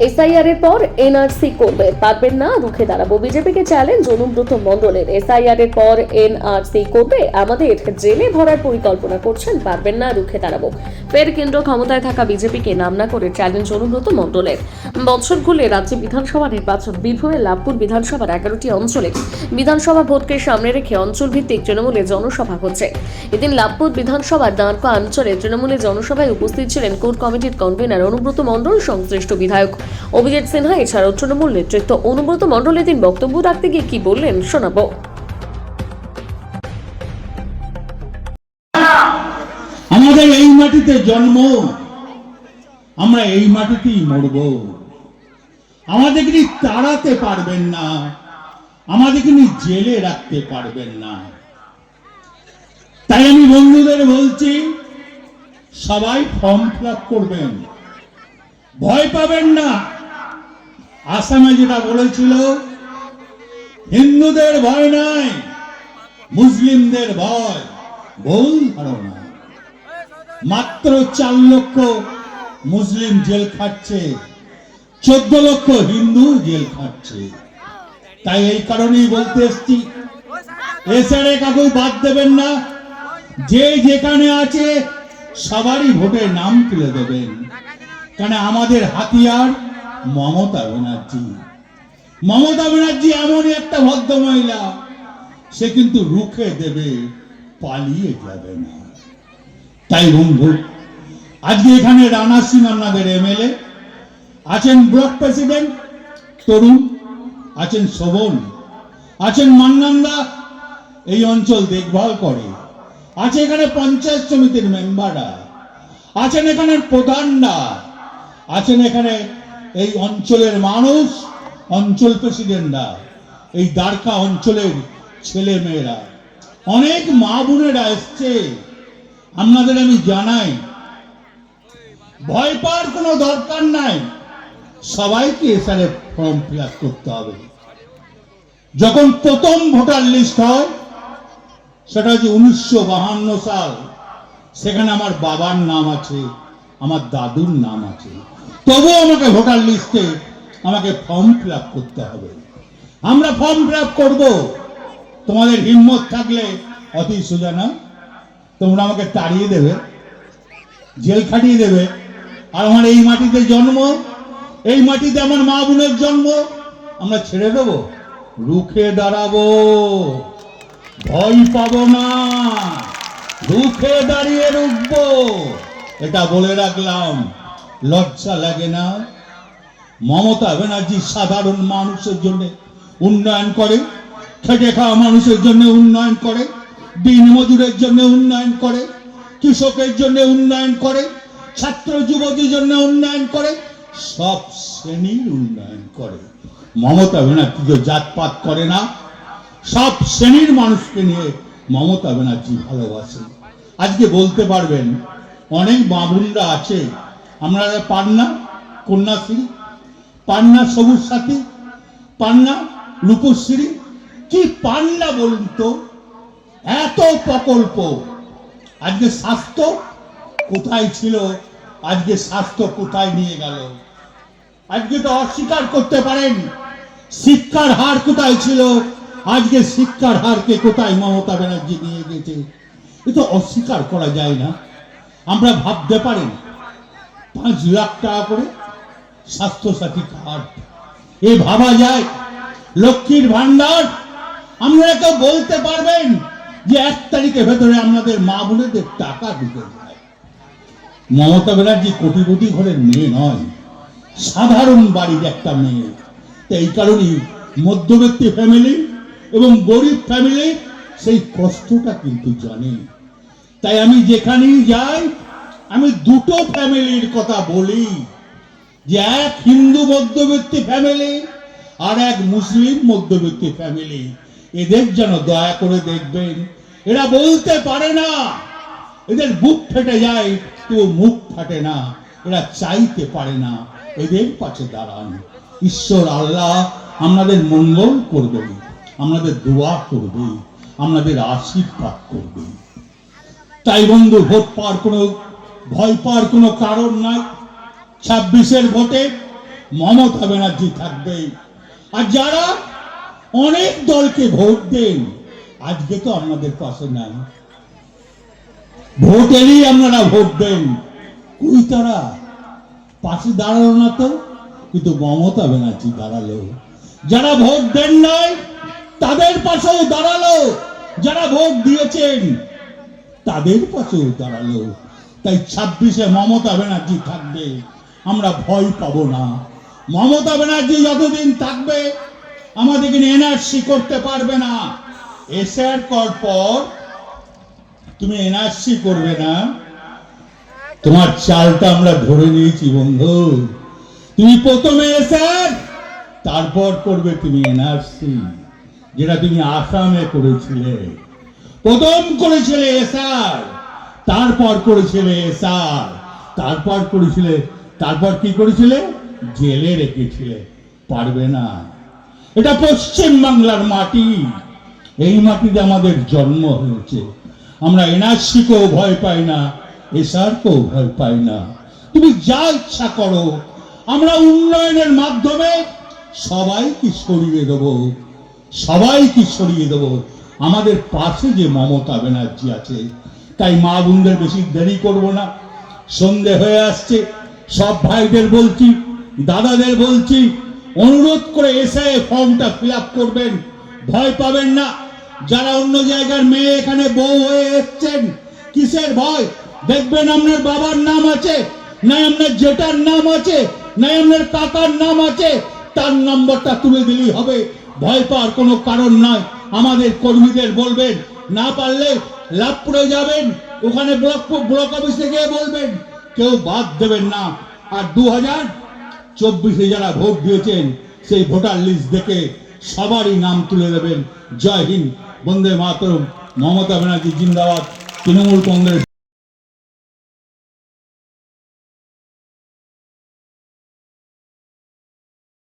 SIR এর পর NRC করবে। পারবেন না, রুখে দাঁড়াবো। বিজেপিকে চ্যালেঞ্জ অনুব্রত মণ্ডলের। এসআইআর এর পর এনআরসি করবে। আমাদের জেলে ভরার পরিকল্পনা করছেন, পারবেন না, রুখে দাঁড়াবো। ফের কেন্দ্র ক্ষমতায় থাকা বিজেপিকে নাম না করে চ্যালেঞ্জ অনুব্রত মণ্ডলের। বছর ঘুরলে রাজ্যে বিধানসভা নির্বাচন। বীরভূমের লাভপুর বিধানসভার এগারোটি অঞ্চলে বিধানসভা ভোটকে সামনে রেখে অঞ্চল ভিত্তিক তৃণমূলে জনসভা হচ্ছে। এদিন লাভপুর বিধানসভার দাঁড়কা অঞ্চলে তৃণমূলের জনসভায় উপস্থিত ছিলেন কোর কমিটির কনভেনার অনুব্রত মণ্ডল, সংশ্লিষ্ট বিধায়ক। অভিজিৎ সিনহা, এছাড়াও তৃণমূল নেতৃত্ব অনুব্রত মণ্ডল এদিন বক্তব্য রাখতে গিয়ে কি বললেন শোনাবো। আমাদের এই মাটিতে জন্ম, আমরা এই মাটিতেই মরব। আমাদেরকে তাড়াতে পারবেন না আমাদেরকে জেলে রাখতে পারবেন না। তাই আমি বন্ধুদের বলছি, সবাই ফর্ম ফিল করবেন। ভয় পাবেন না। আসামে যেটা বলেছিল, হিন্দুদের ভয় নাই, মুসলিমদের ভয়। ভুল ধারণা। মাত্র চার লক্ষ মুসলিম জেল খাটছে, চোদ্দ লক্ষ হিন্দু জেল খাটছে। তাই এই কারণেই বলতে এসছি এছাড়া কাউকে বাদ দেবেন না, যে যেখানে আছে, সবারই ভোটে নাম তুলে দেবেন। কারণ আমাদের হাতিয়ার মমতা ব্যানার্জি। মমতা ব্যানার্জি এমনই একটা ভদ্র মহিলা সে কিন্তু রুখে দেবে, পালিয়ে যাবে না। তাই বন্ধু, আজকে এখানে রানা সিং আপনাদের এমএলএ আছেন ব্লক প্রেসিডেন্ট তরুণ, আছেন শোভন, আছেন মান্নান্দা, এই অঞ্চল দেখভাল করে, আছে এখানে পঞ্চায়েত সমিতির মেম্বাররা, আছেন এখানে প্রধানরা আছেন এখানে এই অঞ্চলের মানুষ, অঞ্চল প্রেসিডেন্টরা, এই দ্বারকা অঞ্চলের ছেলে মেয়েরা অনেক মা বোনেরা এসছে। আপনাদের আমি জানাই, ভয় পাওয়ার কোনো দরকার নাই। সবাইকে এসারে ফর্ম ফিল করতে হবে। যখন প্রথম ভোটার লিস্ট হয়, সেটা হচ্ছে উনিশশো সাল। সেখানে আমার বাবার নাম আছে। আমার দাদুর নাম আছে। তবুও আমাকে ভোটার লিস্টে আমাকে ফর্ম ফিল করতে হবে। আমরা ফর্ম ফিল করব। তোমাদের হিম্মত থাকলে, অতি সোজা না তোমরা আমাকে তাড়িয়ে দেবে, জেল খাটিয়ে দেবে। আর আমার এই মাটিতে জন্ম, এই মাটিতে আমার মা বোনের জন্ম, আমরা ছেড়ে দেব। রুখে দাঁড়াবো। ভয় পাবো না। রুখে দাঁড়িয়ে রুখবো। এটা বলে রাখলাম, লজ্জা লাগে না। মমতা ব্যানার্জি সাধারণ মানুষের জন্য উন্নয়ন করে, খেটে খাওয়া মানুষের জন্য উন্নয়ন করে, দিন মজুরের জন্য উন্নয়ন করে, কৃষকের জন্য উন্নয়ন করে, ছাত্র যুবতীর জন্য উন্নয়ন করে, সব শ্রেণির উন্নয়ন করে। মমতা ব্যানার্জি তো জাতপাত করে না। সব শ্রেণির মানুষকে নিয়ে মমতা ব্যানার্জি ভালোবাসে আজকে বলতে পারবেন অনেক বাবুনরা আছে। আমরা পান্না, কন্যাশ্রী, পান্না সবুজ সাথী, পান্না রূপশ্রী, কি পান্না বলুন তো? এত প্রকল্প। আজকে স্বাস্থ্য কোথায় ছিল? আজকে স্বাস্থ্য কোথায় নিয়ে গেল? আজকে তো অস্বীকার করতে পারেন। শিক্ষার হার কোথায় ছিল? আজকে শিক্ষার হারকে কোথায় মমতা ব্যানার্জি নিয়ে গেছে? এ তো অস্বীকার করা যায় না। আমরা ভাবতে পারি, পাঁচ লাখ টাকা করে স্বাস্থ্যসাথী কার্ড এ ভাবা যায়, লক্ষ্মীর ভান্ডার আপনারা কেউ বলতে পারবেন যে এক তারিখের ভেতরে আপনাদের মা বোনেদের টাকা দিতে মমতা ব্যানার্জি কোটি কোটি ঘরের মেয়ে নয়, সাধারণ বাড়ির একটা মেয়ে। তো এই কারণেই মধ্যবর্তী ফ্যামিলি এবং গরিব ফ্যামিলি সেই কষ্টটা কিন্তু জানে। তাই আমি যেখানেই যাই, আমি দুটো ফ্যামিলির কথা বলি। যে এক হিন্দু মধ্যবিত্তি ফ্যামিলি আর এক মুসলিম মধ্যবিত্তি ফ্যামিলি। এদের যেন দয়া করে দেখবেন। এরা বলতে পারে না, এদের বুক ফেটে যায় তো মুখ ফাটে না। এরা চাইতে পারে না, এদের পাশে দাঁড়ান। ঈশ্বর আল্লাহ আপনাদের মঙ্গল করবে আমাদের দোয়া করবে আপনাদের আশীর্বাদ করবে তাই বন্ধু ভোট পাওয়ার কোনো ভয় পাওয়ার কোনো কারণ নাই। ছাব্বিশের ভোটে মমতা ব্যানার্জি থাকবে। আর যারা অনেক দলকে ভোট দেন, আজকে তো আপনাদের পাশে নাই। ভোটেরই আপনারা ভোট দেন। কুই তারা? পাশে দাঁড়াল না তো, কিন্তু মমতা ব্যানার্জি দাঁড়াল। যারা ভোট দেন নাই, তাদের পাশেও দাঁড়াল। যারা ভোট দিয়েছেন তাদের পাশেও দাঁড়াল। তাই ছাব্বিশে মমতা ব্যানার্জি থাকবে, আমরা ভয় পাবো না। মমতা ব্যানার্জি যতদিন থাকবে, আমাদেরকে এনআরসি করতে পারবে না। এসআর কর পর তুমি এনআরসি করবে না। তোমার চালটা আমরা ধরে নিয়েছি, বন্ধু। তুমি প্রথমে এসআর তারপর করবে তুমি এনআরসি যেটা তুমি আসামে করেছিলে। প্রথম করেছিলে এসআর তারপর করেছিলে এসআর তারপর করেছিলে, তারপর কি করেছিলে? জেলে রেখেছিলে, পারবে না। এটা পশ্চিম বাংলার মাটি, এই মাটিতে আমাদের জন্ম হয়েছে। আমরা এনআরসিকেও ভয় পাই না, এসআরকেও ভয় পাই না। তুমি যা ইচ্ছা করো, আমরা উন্নয়নের মাধ্যমে সবাইকে সরিয়ে দেবো, সবাইকে সরিয়ে দেবো। আমাদের পাশে যে মমতা ব্যানার্জি আছে, তাই মা বোনদের বেশি দেরি করব না। সন্ধে হয়ে আসছে, সব ভাইদের বলছি, দাদাদের বলছি, অনুরোধ করে এসে ফর্মটা ফিল করবেন। ভয় পাবেন না, যারা অন্য জায়গার মেয়ে এখানে বউ হয়ে এসছেন, কিসের ভয়? দেখবেন আপনার বাবার নাম আছে, না আপনার জেঠার নাম আছে, না আপনার কাকার নাম আছে, তার নম্বরটা তুলে দিলেই হবে। ভয় পাওয়ার কোনো কারণ নয় আমাদের কর্মীদের বলবেন, না পারলে লাভপুরে যাবেন। ওখানে ব্লক ব্লক অফিসে গিয়ে বলবেন, কেউ বাদ দেবেন না। আর দু হাজার চব্বিশে যারা ভোট দিয়েছেন, সেই ভোটার লিস্ট দেখে সবারই নাম তুলে দেবেন। জয় হিন্দ, বন্দে মাতরম। মমতা ব্যানার্জি, জিন্দাবাদ। তৃণমূল কংগ্রেস।